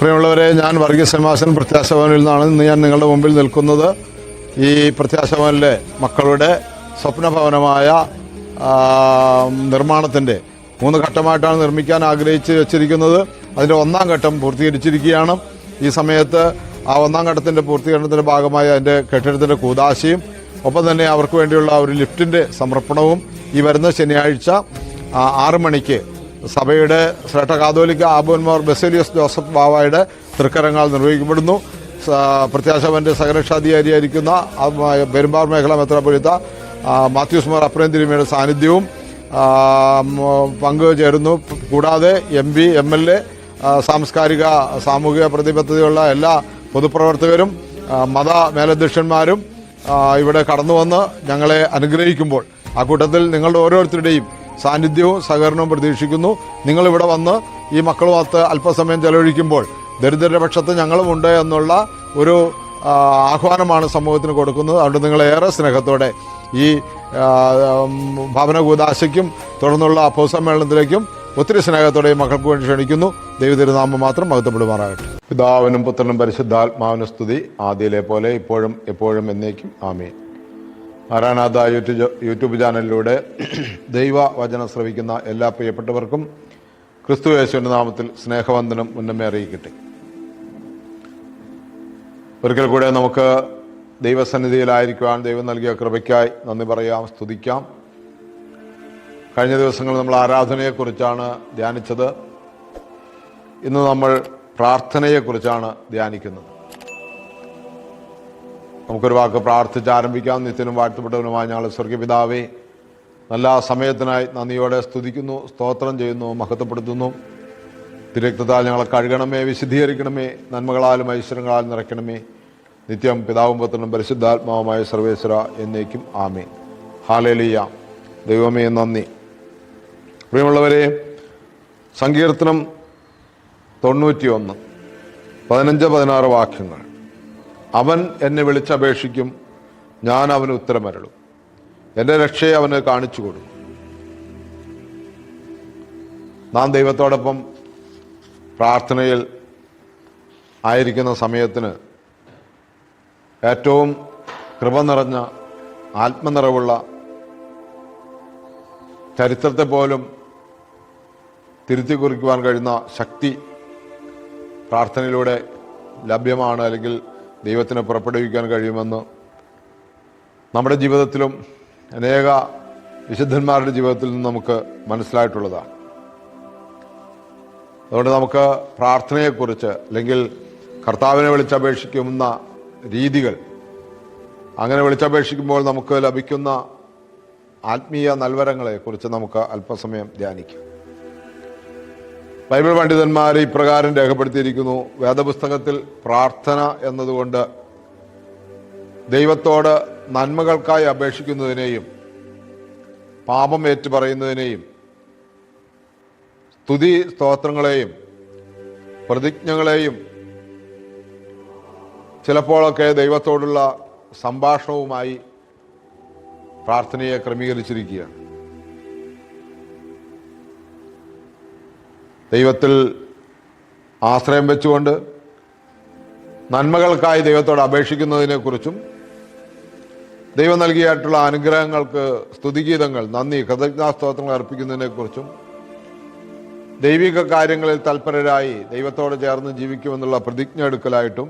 പ്രിയമുള്ളവരെ ഞാൻ വർഗീസ് സെമാസൻ പ്രത്യാശഭവനിൽ നിന്നാണ് ഇന്ന് ഞാൻ നിങ്ങളുടെ മുമ്പിൽ നിൽക്കുന്നത്. ഈ പ്രത്യാശഭവനിലെ മക്കളുടെ സ്വപ്നഭവനമായ നിർമ്മാണത്തിന്റെ മൂന്ന് ഘട്ടമായിട്ടാണ് നിർമ്മിക്കാൻ ആഗ്രഹിച്ച് വെച്ചിരിക്കുന്നത്. അതിന്റെ ഒന്നാം ഘട്ടം പൂർത്തീകരിച്ചിരിക്കുകയാണ്. ഈ സമയത്ത് ആ ഒന്നാം ഘട്ടത്തിന്റെ പൂർത്തീകരണത്തിന്റെ ഭാഗമായി അതിന്റെ കെട്ടിടത്തിന്റെ കൂതാശയും ഒപ്പം തന്നെ അവർക്ക് വേണ്ടിയുള്ള ഒരു ലിഫ്റ്റിന്റെ സമർപ്പണവും ഈ വരുന്ന ശനിയാഴ്ച ആറ് മണിക്ക് സഭയുടെ ശ്രേഷ്ഠ കാതോലിക്ക ആബോന്മാർ ബെസേലിയസ് ജോസഫ് ബാവായുടെ തൃക്കരങ്ങൾ നിർവഹിക്കപ്പെടുന്നു. പ്രത്യാശവന്റെ സഹരക്ഷാധികാരിയായിരിക്കുന്ന പെരുമ്പാർ മേഖല മെത്രാപൊലിത്ത മാത്യൂസ് മാർ അപ്രേന്തിരിമയുടെ സാന്നിധ്യവും പങ്കുചേരുന്നു കൂടാതെ M P M L A സാംസ്കാരിക സാമൂഹിക പ്രതിബദ്ധതയുള്ള എല്ലാ പൊതുപ്രവർത്തകരും മത മേലധ്യക്ഷന്മാരും ഇവിടെ കടന്നു വന്ന് ഞങ്ങളെ അനുഗ്രഹിക്കുമ്പോൾ ആ കൂട്ടത്തിൽ നിങ്ങളുടെ ഓരോരുത്തരുടെയും സാന്നിധ്യവും സഹകരണവും പ്രതീക്ഷിക്കുന്നു. നിങ്ങൾ ഇവിടെ വന്ന് ഈ മക്കളുമൊത്ത് അല്പസമയം ചെലവഴിക്കുമ്പോൾ ദരിദ്രരുടെ പക്ഷത്ത് ഞങ്ങളുമുണ്ട് എന്നുള്ള ഒരു ആഹ്വാനമാണ് സമൂഹത്തിന് കൊടുക്കുന്നത്. അതുകൊണ്ട് നിങ്ങൾ ഏറെ സ്നേഹത്തോടെ ഈ ഭവന കൂതാശയ്ക്കും തുടർന്നുള്ള അപ്പോസമ്മേളനത്തിലേക്കും ഒത്തിരി സ്നേഹത്തോടെ ഈ മക്കൾക്ക് വേണ്ടി ക്ഷണിക്കുന്നു. ദൈവതിരുനാമം മാത്രം മഹത്വപ്പെടുമാറാകട്ടെ. പിതാവിനും പുത്രനും പരിശുദ്ധാത്മാവിനും സ്തുതി. ആദ്യയിലെ പോലെ ഇപ്പോഴും എപ്പോഴും എന്നേക്കും. ആമേൻ. ആരാനാഥ യൂട്യൂബ് യൂട്യൂബ് ചാനലിലൂടെ ദൈവ വചനം ശ്രവിക്കുന്ന എല്ലാ പ്രിയപ്പെട്ടവർക്കും ക്രിസ്തു യേശുവിന്റെ നാമത്തിൽ സ്നേഹവന്ദനം മുന്നമേ അറിയിക്കട്ടെ. ഒരിക്കൽ കൂടെ നമുക്ക് ദൈവസന്നിധിയിലായിരിക്കുവാൻ ദൈവം നൽകിയ കൃപയ്ക്കായി നന്ദി പറയാം സ്തുതിക്കാം. കഴിഞ്ഞ ദിവസങ്ങൾ നമ്മൾ ആരാധനയെക്കുറിച്ചാണ് ധ്യാനിച്ചത്. ഇന്ന് നമ്മൾ പ്രാർത്ഥനയെക്കുറിച്ചാണ് ധ്യാനിക്കുന്നത്. നമുക്കൊരു വാക്ക് പ്രാർത്ഥിച്ച് ആരംഭിക്കാം. നിത്യനും വാഴ്ത്തപ്പെട്ടവനുമായ ഞങ്ങൾ സ്വർഗപിതാവേ നല്ല സമയത്തിനായി നന്ദിയോടെ സ്തുതിക്കുന്നു സ്തോത്രം ചെയ്യുന്നു മഹത്വപ്പെടുത്തുന്നു. തിരക്തത്താൽ ഞങ്ങളെ കഴുകണമേ വിശുദ്ധീകരിക്കണമേ നന്മകളാലും ഐശ്വര്യങ്ങളാലും നിറയ്ക്കണമേ. നിത്യം പിതാവും പുത്രനും പരിശുദ്ധാത്മാവുമായ സർവേശ്വര എന്നേക്കും ആമേ ഹാലേലിയ. ദൈവമേ നന്ദി. പ്രിയമുള്ളവരെ സങ്കീർത്തനം തൊണ്ണൂറ്റിയൊന്ന്. പതിനഞ്ച് പതിനാറ് വാക്യങ്ങൾ. അവൻ എന്നെ വിളിച്ചപേക്ഷിക്കും. ഞാൻ അവന് ഉത്തരമരളും. എന്റെ രക്ഷയെ അവന് കാണിച്ചു കൊടുക്കും. നാം ദൈവത്തോടൊപ്പം പ്രാർത്ഥനയിൽ ആയിരിക്കുന്ന സമയത്തിന് ഏറ്റവും കൃപ നിറഞ്ഞ ആത്മനിറവുള്ള ചരിത്രത്തെ പോലും തിരുത്തി കുറിക്കുവാൻ കഴിയുന്ന ശക്തി പ്രാർത്ഥനയിലൂടെ ലഭ്യമാണ് അല്ലെങ്കിൽ ദൈവത്തിന് പുറപ്പെടുവിക്കാൻ കഴിയുമെന്ന് നമ്മുടെ ജീവിതത്തിലും അനേക വിശുദ്ധന്മാരുടെ ജീവിതത്തിൽ നിന്ന് നമുക്ക് മനസ്സിലായിട്ടുള്ളതാണ് അതുകൊണ്ട് നമുക്ക് പ്രാർത്ഥനയെക്കുറിച്ച് അല്ലെങ്കിൽ കർത്താവിനെ വിളിച്ചപേക്ഷിക്കുന്ന രീതികൾ അങ്ങനെ വിളിച്ചപേക്ഷിക്കുമ്പോൾ നമുക്ക് ലഭിക്കുന്ന ആത്മീയ നൽവരങ്ങളെക്കുറിച്ച് നമുക്ക് അല്പസമയം ധ്യാനിക്കാം. ബൈബിൾ പണ്ഡിതന്മാർ ഇപ്രകാരം രേഖപ്പെടുത്തിയിരിക്കുന്നു. വേദപുസ്തകത്തിൽ പ്രാർത്ഥന എന്നതുകൊണ്ട് ദൈവത്തോട് നന്മകൾക്കായി അപേക്ഷിക്കുന്നതിനെയും പാപം ഏറ്റുപറയുന്നതിനെയും സ്തുതി സ്തോത്രങ്ങളെയും പ്രതിജ്ഞകളെയും ചിലപ്പോഴൊക്കെ ദൈവത്തോടുള്ള സംഭാഷണവുമായി പ്രാർത്ഥനയെ ക്രമീകരിച്ചിരിക്കുകയാണ്. ദൈവത്തിൽ ആശ്രയം വെച്ചുകൊണ്ട് നന്മകൾക്കായി ദൈവത്തോട് അപേക്ഷിക്കുന്നതിനെക്കുറിച്ചും ദൈവം നൽകിയായിട്ടുള്ള അനുഗ്രഹങ്ങൾക്ക് സ്തുതിഗീതങ്ങൾ നന്ദി കൃതജ്ഞാസ്തോത്രങ്ങൾ അർപ്പിക്കുന്നതിനെക്കുറിച്ചും ദൈവിക കാര്യങ്ങളിൽ തൽപരരായി ദൈവത്തോട് ചേർന്ന് ജീവിക്കുമെന്നുള്ള പ്രതിജ്ഞ എടുക്കലായിട്ടും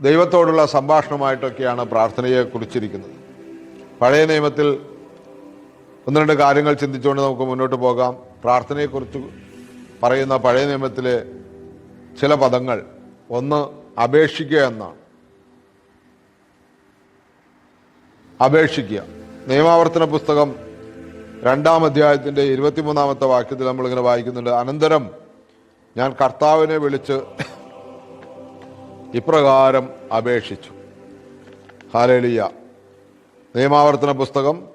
ദൈവത്തോടുള്ള സംഭാഷണമായിട്ടൊക്കെയാണ് പ്രാർത്ഥനയെ കുറിച്ചിരിക്കുന്നത് പഴയ നിയമത്തിൽ ഒന്ന് രണ്ട് കാര്യങ്ങൾ ചിന്തിച്ചുകൊണ്ട് നമുക്ക് മുന്നോട്ട് പോകാം. പ്രാർത്ഥനയെക്കുറിച്ച് പറയുന്ന പഴയ നിയമത്തിലെ ചില പദങ്ങൾ ഒന്ന് അപേക്ഷിക്കുക എന്നാണ്. അപേക്ഷിക്കുക. നിയമാവർത്തന പുസ്തകം രണ്ടാം അധ്യായത്തിന്റെ ഇരുപത്തിമൂന്നാമത്തെ വാക്യത്തിൽ നമ്മളിങ്ങനെ വായിക്കുന്നുണ്ട്. അനന്തരം ഞാൻ കർത്താവിനെ വിളിച്ച് ഇപ്രകാരം അപേക്ഷിച്ചു. ഹാലേലിയ നിയമാവർത്തന പുസ്തകം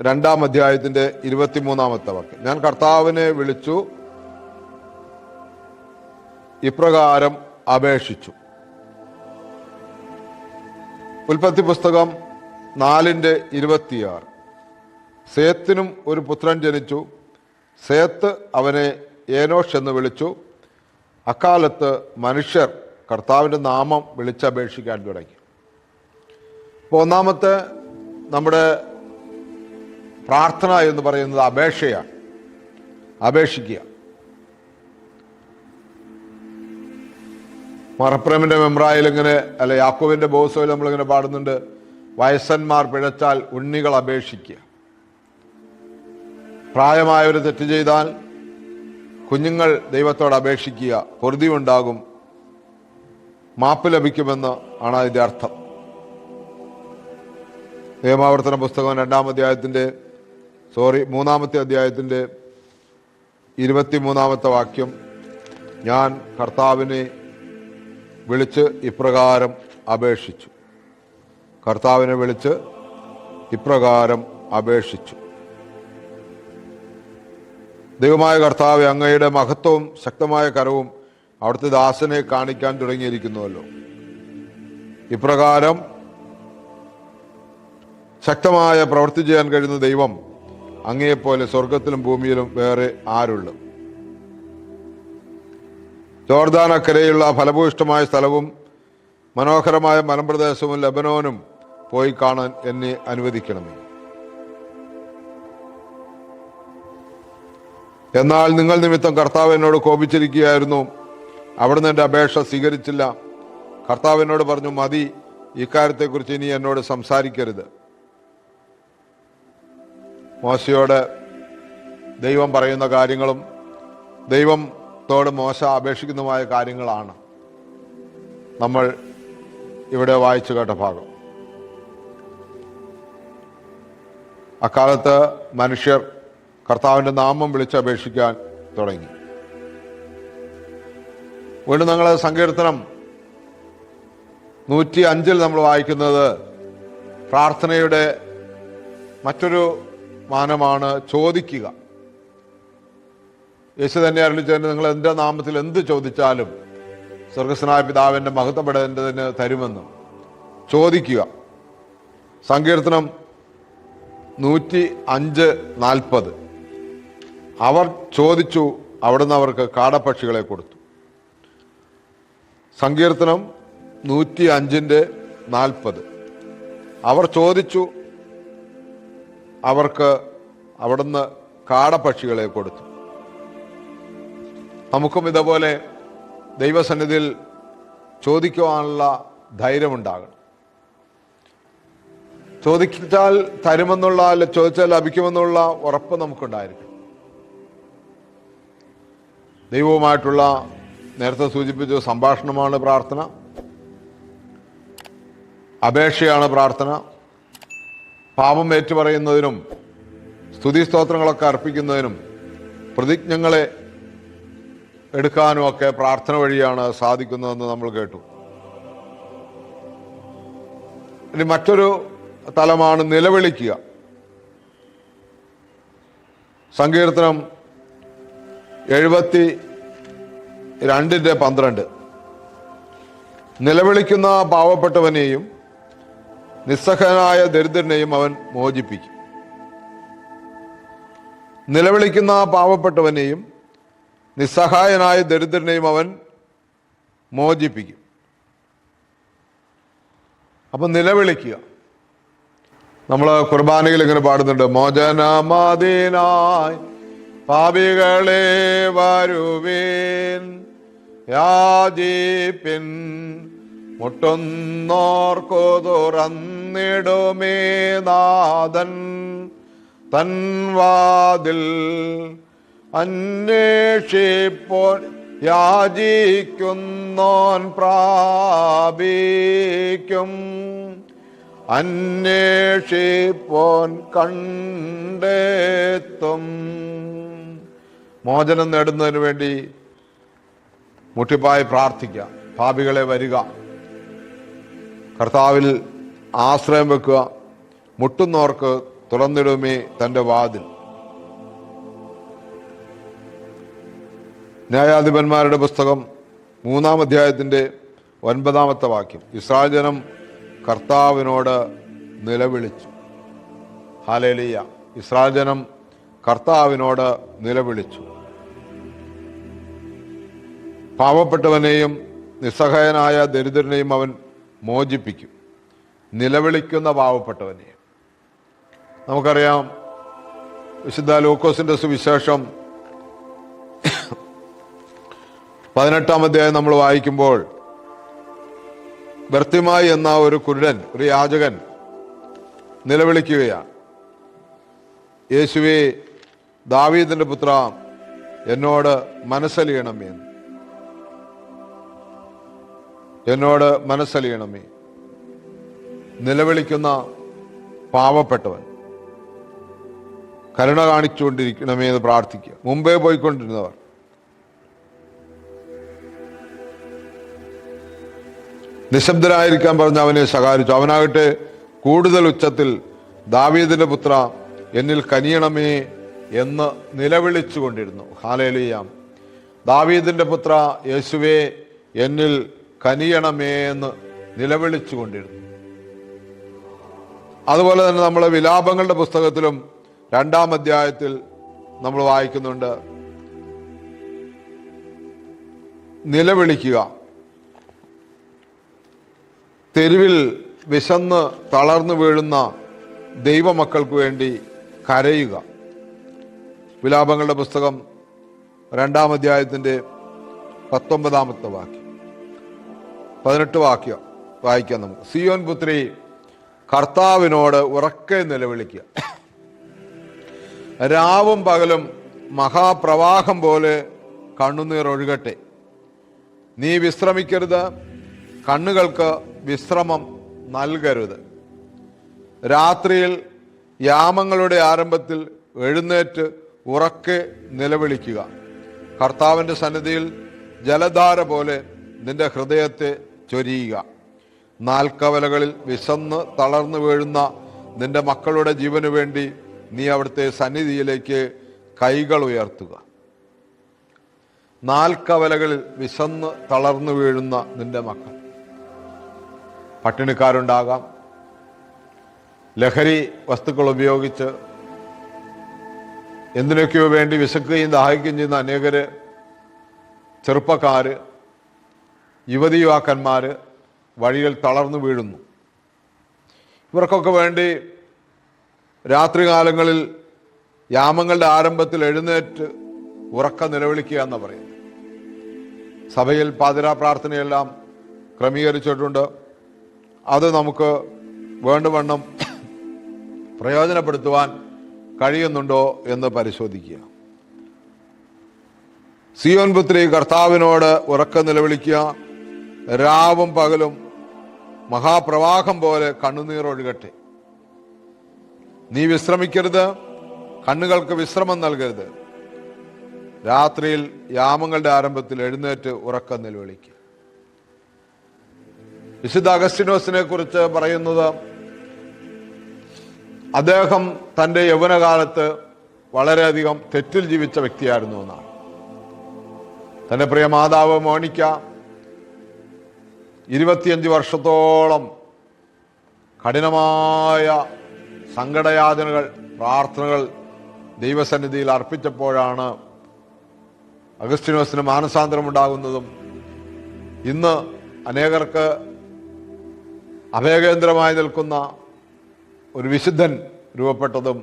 രണ്ടാം അധ്യായത്തിന്റെ ഇരുപത്തിമൂന്നാമത്തെ വാക്യം. ഞാൻ കർത്താവിനെ വിളിച്ചു ഇപ്രകാരം അപേക്ഷിച്ചു. ഉൽപ്പത്തി പുസ്തകം നാലിന്റെ ഇരുപത്തിയാറ്. സേത്തിനും ഒരു പുത്രൻ ജനിച്ചു. സേത്ത് അവനെ ഏനോഷ് എന്ന് വിളിച്ചു. അക്കാലത്ത് മനുഷ്യർ കർത്താവിന്റെ നാമം വിളിച്ചപേക്ഷിക്കാൻ തുടങ്ങി. ഒന്നാമത്തെ നമ്മുടെ പ്രാർത്ഥന എന്ന് പറയുന്നത് അപേക്ഷയാണ്. അപേക്ഷിക്കുക. മറപ്രമിന്റെ മെമ്രായിൽ ഇങ്ങനെ അല്ല യാക്കോവിന്റെ ബോസോയിൽ നമ്മളിങ്ങനെ പാടുന്നുണ്ട് വയസ്സന്മാർ പിഴച്ചാൽ ഉണ്ണികൾ അപേക്ഷിക്കുക. പ്രായമായവർ തെറ്റ് ചെയ്താൽ കുഞ്ഞുങ്ങൾ ദൈവത്തോട് അപേക്ഷിക്കുക പൊറുതി ഉണ്ടാകും മാപ്പ് ലഭിക്കുമെന്ന് ആണ് അതിന്റെ അർത്ഥം. നിയമാവർത്തന പുസ്തകം രണ്ടാം അധ്യായത്തിന്റെ സോറി മൂന്നാമത്തെ അധ്യായത്തിന്റെ ഇരുപത്തിമൂന്നാമത്തെ വാക്യം. ഞാൻ കർത്താവിനെ വിളിച്ച് ഇപ്രകാരം അപേക്ഷിച്ചു. കർത്താവിനെ വിളിച്ച് ഇപ്രകാരം അപേക്ഷിച്ചു. ദൈവമായ കർത്താവ് അങ്ങയുടെ മഹത്വവും ശക്തമായ കരവും അവിടുത്തെ ദാസനെ കാണിക്കാൻ തുടങ്ങിയിരിക്കുന്നുവല്ലോ. ഇപ്രകാരം ശക്തമായ പ്രവൃത്തി ചെയ്യാൻ കഴിയുന്ന ദൈവം അങ്ങയെപ്പോലെ സ്വർഗത്തിലും ഭൂമിയിലും വേറെ ആരുള്ളൂ. ജോർദാൻ ഫലഭൂഷ്ടമായ സ്ഥലവും മനോഹരമായ മലമ്പ്രദേശവും ലബനോനും പോയി കാണാൻ എന്നെ അനുവദിക്കണമേ. എന്നാൽ നിങ്ങൾ നിമിത്തം കർത്താവ് എന്നോട് കോപിച്ചിരിക്കുകയായിരുന്നു. അവിടുന്ന് എന്റെ അപേക്ഷ സ്വീകരിച്ചില്ല. കർത്താവ് എന്നോട് പറഞ്ഞു മതി ഇക്കാര്യത്തെക്കുറിച്ച് ഇനി എന്നോട് സംസാരിക്കരുത്. മോശയോട് ദൈവം പറയുന്ന കാര്യങ്ങളും ദൈവത്തോട് മോശ അപേക്ഷിക്കുന്നതുമായ കാര്യങ്ങളാണ് നമ്മൾ ഇവിടെ വായിച്ചു കേട്ട ഭാഗം. അക്കാലത്ത് മനുഷ്യർ കർത്താവിന്റെ നാമം വിളിച്ചപേക്ഷിക്കാൻ തുടങ്ങി. വീണ്ടും ഞങ്ങൾ സങ്കീർത്തനം നൂറ്റി അഞ്ചിൽ നമ്മൾ വായിക്കുന്നത് പ്രാർത്ഥനയുടെ മറ്റൊരു മാനമാണ് ചോദിക്കുക. യേശു തന്നെ അറിയിച്ചതിന് നിങ്ങൾ എന്റെ നാമത്തിൽ എന്ത് ചോദിച്ചാലും സ്വർഗസ്നായ പിതാവിന്റെ മഹത്വപ്പെടേണ്ടതിന് തരുമെന്ന്. ചോദിക്കുക. സങ്കീർത്തനം നൂറ്റി അഞ്ച് നാൽപ്പത്. അവർ ചോദിച്ചു അവിടുന്ന് അവർക്ക് കാടപ്പക്ഷികളെ കൊടുത്തു. സങ്കീർത്തനം നൂറ്റി അഞ്ചിന്റെ നാൽപ്പത്. അവർ ചോദിച്ചു അവർക്ക് അവിടുന്ന് കാടപ്പക്ഷികളെ കൊടുത്തു. നമുക്കും ഇതുപോലെ ദൈവസന്നിധിയിൽ ചോദിക്കുവാനുള്ള ധൈര്യമുണ്ടാകണം. ചോദിച്ചാൽ തരുമെന്നുള്ള അല്ല ചോദിച്ചാൽ ലഭിക്കുമെന്നുള്ള ഉറപ്പ് നമുക്കുണ്ടായിരിക്കും ദൈവവുമായിട്ടുള്ള നേരത്തെ സൂചിപ്പിച്ച സംഭാഷണമാണ് പ്രാർത്ഥന. അപേക്ഷയാണ് പ്രാർത്ഥന. പാപം ഏറ്റുപറയുന്നതിനും സ്തുതിസ്തോത്രങ്ങളൊക്കെ അർപ്പിക്കുന്നതിനും പ്രതിജ്ഞങ്ങളെ എടുക്കാനും ഒക്കെ പ്രാർത്ഥന വഴിയാണ് സാധിക്കുന്നതെന്ന് നമ്മൾ കേട്ടു. ഇനി മറ്റൊരു തലമാണ് നിലവിളിക്കുക. സങ്കീർത്തനം എഴുപത്തി രണ്ടിന്റെ പന്ത്രണ്ട്. നിലവിളിക്കുന്ന പാവപ്പെട്ടവനെയും നിസ്സഹനായ ദരിദ്രനെയും അവൻ മോചിപ്പിക്കും. നിലവിളിക്കുന്ന പാവപ്പെട്ടവനെയും നിസ്സഹായനായ ദരിദ്രനെയും അവൻ മോചിപ്പിക്കും. അപ്പം നിലവിളിക്കുക. നമ്മൾ കുർബാനയിൽ ഇങ്ങനെ പാടുന്നുണ്ട്. മോചനമതിനായി പാപികളെ വരുവേൻ യാചിപ്പിൻ. മുട്ടുന്നോർക്കു തുറന്നിടുമേ നാഥൻ. തൻ വാതിൽ അന്വേഷിപ്പോൾ യാചിക്കുന്നോൻ പ്രാപിക്കും. അന്വേഷിപ്പോൻ കണ്ടെത്തും. മോചനം നേടുന്നതിന് വേണ്ടി മുട്ടിപ്പായി പ്രാർത്ഥിക്കുക പാപികളെ വരിക. കർത്താവിൽ ആശ്രയം വെക്കുക മുട്ടുന്നവർക്ക് തുറന്നിടുമേ തന്റെ വാതിൽ. ന്യായാധിപന്മാരുടെ പുസ്തകം മൂന്നാം അധ്യായത്തിന്റെ ഒൻപതാമത്തെ വാക്യം. ഇസ്രായേൽ ജനം കർത്താവിനോട് നിലവിളിച്ചു. ഹാലേലിയ. ഇസ്രായേൽ ജനം കർത്താവിനോട് നിലവിളിച്ചു. പാവപ്പെട്ടവനെയും നിസ്സഹായനായ ദരിദ്രനെയും അവൻ മോചിപ്പിക്കും. നിലവിളിക്കുന്ന പാവപ്പെട്ടവനെ. നമുക്കറിയാം വിശുദ്ധ ലൂക്കോസിന്റെ സുവിശേഷം പതിനെട്ടാം അധ്യായം നമ്മൾ വായിക്കുമ്പോൾ ബർത്തിമായി എന്ന ഒരു കുരുടൻ ഒരു യാചകൻ നിലവിളിക്കുകയാണ്. യേശുവേ ദാവീദിന്റെ പുത്ര എന്നോട് മനസ്സലിയണം എന്ന്. എന്നോട് മനസ്സലിയണമേ. നിലവിളിക്കുന്ന പാവപ്പെട്ടവൻ. കരുണ കാണിച്ചുകൊണ്ടിരിക്കണമേ എന്ന് പ്രാർത്ഥിക്കുക. മുമ്പേ പോയിക്കൊണ്ടിരുന്നവർ. നിശബ്ദരായിരിക്കാൻ പറഞ്ഞ് അവനെ സഹായിച്ചു അവനാകട്ടെ കൂടുതൽ ഉച്ചത്തിൽ ദാവീദിന്റെ പുത്ര എന്നിൽ കനിയണമേ എന്ന് നിലവിളിച്ചു കൊണ്ടിരുന്നു ഹാലേലിയാം. ദാവീദിന്റെ പുത്ര യേശുവേ എന്നിൽ കനിയണമേ എന്ന് നിലവിളിച്ചു കൊണ്ടിരുന്നു അതുപോലെ തന്നെ നമ്മൾ വിലാപങ്ങളുടെ പുസ്തകത്തിലും രണ്ടാം അധ്യായത്തിൽ നമ്മൾ വായിക്കുന്നുണ്ട്. നിലവിളിക്കുക. തെരുവിൽ വിശന്ന് തളർന്നു വീഴുന്ന ദൈവമക്കൾക്ക് വേണ്ടി കരയുക. വിലാപങ്ങളുടെ പുസ്തകം രണ്ടാം അധ്യായത്തിന്റെ പത്തൊമ്പതാമത്തെ വാക്യം. പതിനെട്ട് വാക്യം വായിക്കാം നമുക്ക്. സിയോൻ പുത്രി കർത്താവിനോട് ഉറക്കെ നിലവിളിക്കുക. രാവും പകലും മഹാപ്രവാഹം പോലെ കണ്ണുനീർ ഒഴുകട്ടെ. നീ വിശ്രമിക്കരുത് കണ്ണുകൾക്ക് വിശ്രമം നൽകരുത്. രാത്രിയിൽ യാമങ്ങളുടെ ആരംഭത്തിൽ എഴുന്നേറ്റ് ഉറക്കെ നിലവിളിക്കുക. കർത്താവിന്റെ സന്നിധിയിൽ ജലധാര പോലെ നിന്റെ ഹൃദയത്തെ ചൊരിയുക. നാൽക്കവലകളിൽ വിശന്ന് തളർന്നു വീഴുന്ന നിന്റെ മക്കളുടെ ജീവനു വേണ്ടി നീ അവിടുത്തെ സന്നിധിയിലേക്ക് കൈകൾ ഉയർത്തുക. നാൽക്കവലകളിൽ വിശന്ന് തളർന്നു വീഴുന്ന നിന്റെ മക്കൾ. പട്ടിണിക്കാരുണ്ടാകാം. ലഹരി വസ്തുക്കൾ ഉപയോഗിച്ച് എന്തിനൊക്കെയോ വേണ്ടി വിശക്കുകയും ദാഹിക്കുകയും ചെയ്യുന്ന അനേകര് ചെറുപ്പക്കാര് യുവതി യുവാക്കന്മാർ വഴിയിൽ തളർന്നു വീഴുന്നു. ഇവർക്കൊക്കെ വേണ്ടി രാത്രികാലങ്ങളിൽ യാമങ്ങളുടെ ആരംഭത്തിൽ എഴുന്നേറ്റ് ഉറക്ക നിലവിളിക്കുക എന്ന് പറയുന്നത്. സഭയിൽ പാതിരാ പ്രാർത്ഥനയെല്ലാം ക്രമീകരിച്ചിട്ടുണ്ട്. അത് നമുക്ക് വേണ്ടുവണ്ണം പ്രയോജനപ്പെടുത്തുവാൻ കഴിയുന്നുണ്ടോ എന്ന് പരിശോധിക്കുക. സിയോൻ പുത്രി കർത്താവിനോട് ഉറക്ക നിലവിളിക്കുക. രാവും പകലും മഹാപ്രവാഹം പോലെ കണ്ണുനീർ ഒഴുകട്ടെ നീ വിശ്രമിക്കരുത് കണ്ണുകൾക്ക് വിശ്രമം നൽകരുത്. രാത്രിയിൽ യാമങ്ങളുടെ ആരംഭത്തിൽ എഴുന്നേറ്റ് ഉറക്കം നിലവിളിക്കുക വിശുദ്ധ അഗസ്റ്റിനോസിനെ കുറിച്ച് പറയുന്നത് അദ്ദേഹം തന്റെ യൗവനകാലത്ത് വളരെയധികം തെറ്റിൽ ജീവിച്ച വ്യക്തിയായിരുന്നു എന്നാണ്. തന്റെ പ്രിയ മാതാവ് മോണിക്ക ഇരുപത്തിയഞ്ച് വർഷത്തോളം കഠിനമായ സങ്കടയാതനകൾ പ്രാർത്ഥനകൾ ദൈവസന്നിധിയിൽ അർപ്പിച്ചപ്പോഴാണ് അഗസ്റ്റിനോസിന് മാനസാന്തരം ഉണ്ടാകുന്നതും ഇന്ന് അനേകർക്ക് അഭയകേന്ദ്രമായി നിൽക്കുന്ന ഒരു വിശുദ്ധൻ രൂപപ്പെട്ടതും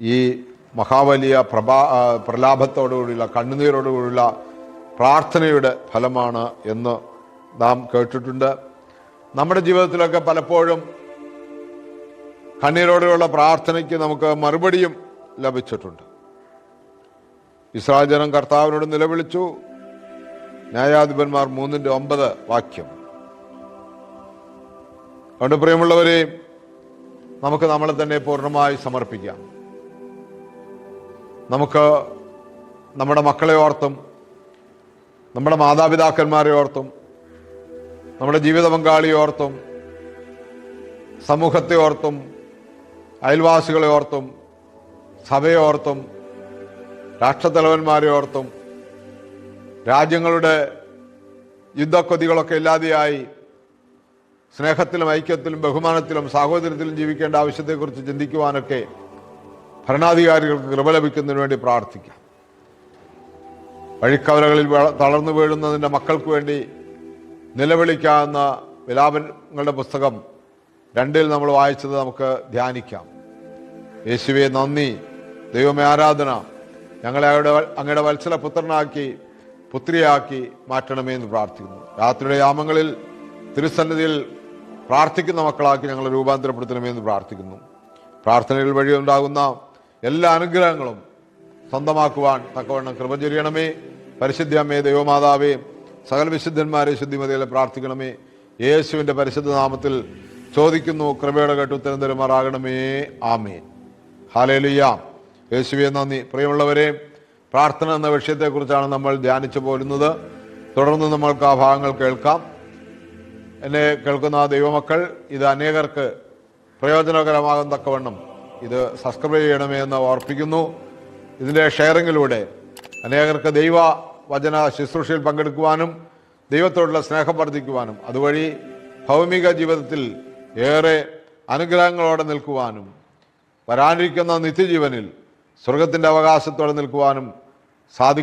ഈ മഹാവലിയ പ്രഭാ പ്രലാഭത്തോടുകൂടിയുള്ള കണ്ണുനീരോടുകൂടിയുള്ള പ്രാർത്ഥനയുടെ ഫലമാണ് എന്ന് നാം കേട്ടിട്ടുണ്ട്. നമ്മുടെ ജീവിതത്തിലൊക്കെ പലപ്പോഴും കണ്ണീരോടെയുള്ള പ്രാർത്ഥനയ്ക്ക് നമുക്ക് മറുപടിയും ലഭിച്ചിട്ടുണ്ട്. ഇസ്രായേൽ ജനം കർത്താവിനോട് നിലവിളിച്ചു. ന്യായാധിപന്മാർ മൂന്നിന്റെ ഒമ്പത് വാക്യം. അതുകൊണ്ട് പ്രിയമുള്ളവരെ നമുക്ക് നമ്മളെ തന്നെ പൂർണമായി സമർപ്പിക്കാം. നമുക്ക് നമ്മുടെ മക്കളെ ഓർത്തും നമ്മുടെ മാതാപിതാക്കന്മാരെ ഓർത്തും നമ്മുടെ ജീവിത പങ്കാളി ഓർത്തും സമൂഹത്തെ ഓർത്തും അയൽവാസികളെ ഓർത്തും സഭയെ ഓർത്തും രാഷ്ട്രത്തലവന്മാരെ ഓർത്തും രാജ്യങ്ങളുടെ യുദ്ധക്കൊതികളൊക്കെ ഇല്ലാതെയായി സ്നേഹത്തിലും ഐക്യത്തിലും ബഹുമാനത്തിലും സാഹോദര്യത്തിലും ജീവിക്കേണ്ട ആവശ്യത്തെക്കുറിച്ച് ചിന്തിക്കുവാനൊക്കെ ഭരണാധികാരികൾക്ക് കൃപ ലഭിക്കുന്നതിന് വേണ്ടി പ്രാർത്ഥിക്കാം. വഴിക്കവലകളിൽ വീഴ- തളർന്നു വീഴുന്നതിന്റെ മക്കൾക്ക് വേണ്ടി നിലവിളിക്കാവുന്ന വിലാപങ്ങളുടെ പുസ്തകം രണ്ടിൽ നമ്മൾ വായിച്ചത് നമുക്ക് ധ്യാനിക്കാം. യേശുവെ നന്ദി. ദൈവമേ ആരാധന. ഞങ്ങളെ അവിടെ അങ്ങയുടെ വത്സല പുത്രനാക്കി പുത്രിയാക്കി മാറ്റണമേ എന്ന് പ്രാർത്ഥിക്കുന്നു. രാത്രിയുടെ യാമങ്ങളിൽ തിരുസന്നിധിയിൽ പ്രാർത്ഥിക്കുന്ന മക്കളാക്കി ഞങ്ങളെ രൂപാന്തരപ്പെടുത്തണമേ എന്ന് പ്രാർത്ഥിക്കുന്നു. പ്രാർത്ഥനകൾ വഴി ഉണ്ടാകുന്ന എല്ലാ അനുഗ്രഹങ്ങളും സ്വന്തമാക്കുവാൻ തക്കവണ്ണം കൃപ ചൊരിയണമേ. പരിശുദ്ധ അമ്മേ ദൈവമാതാവേ സകല വിശുദ്ധന്മാരെ ശുദ്ധിമതികളെ പ്രാർത്ഥിക്കണമേ. യേശുവിന്റെ പരിശുദ്ധ നാമത്തിൽ ചോദിക്കുന്നു കൃപയുടെ കേട്ട് ഉത്തരം തരുമാറാകണമേ. ആമേ ഹാലേലിയ യേശുവെ നന്ദി. പ്രിയമുള്ളവരെ പ്രാർത്ഥന എന്ന വിഷയത്തെക്കുറിച്ചാണ് നമ്മൾ ധ്യാനിച്ചു പോരുന്നത്. തുടർന്ന് നമ്മൾക്ക് ആ ഭാഗങ്ങൾ കേൾക്കാം. എന്നെ കേൾക്കുന്ന ദൈവമക്കൾ ഇത് അനേകർക്ക് പ്രയോജനകരമാകും തക്കവണ്ണം. ഇത് സബ്സ്ക്രൈബ് ചെയ്യണമേ എന്ന് ഓർപ്പിക്കുന്നു. ഇതിന്റെ ഷെയറിങ്ങിലൂടെ അനേകർക്ക് ദൈവ വചന ശുശ്രൂഷയിൽ പങ്കെടുക്കുവാനും ദൈവത്തോടുള്ള സ്നേഹം വർദ്ധിക്കുവാനും അതുവഴി ഭൗമിക ജീവിതത്തിൽ ഏറെ അനുഗ്രഹങ്ങളോടെ നിൽക്കുവാനും വരാനിരിക്കുന്ന നിത്യജീവനിൽ സ്വർഗത്തിന്റെ അവകാശത്തോടെ നിൽക്കുവാനും സാധിക്കും.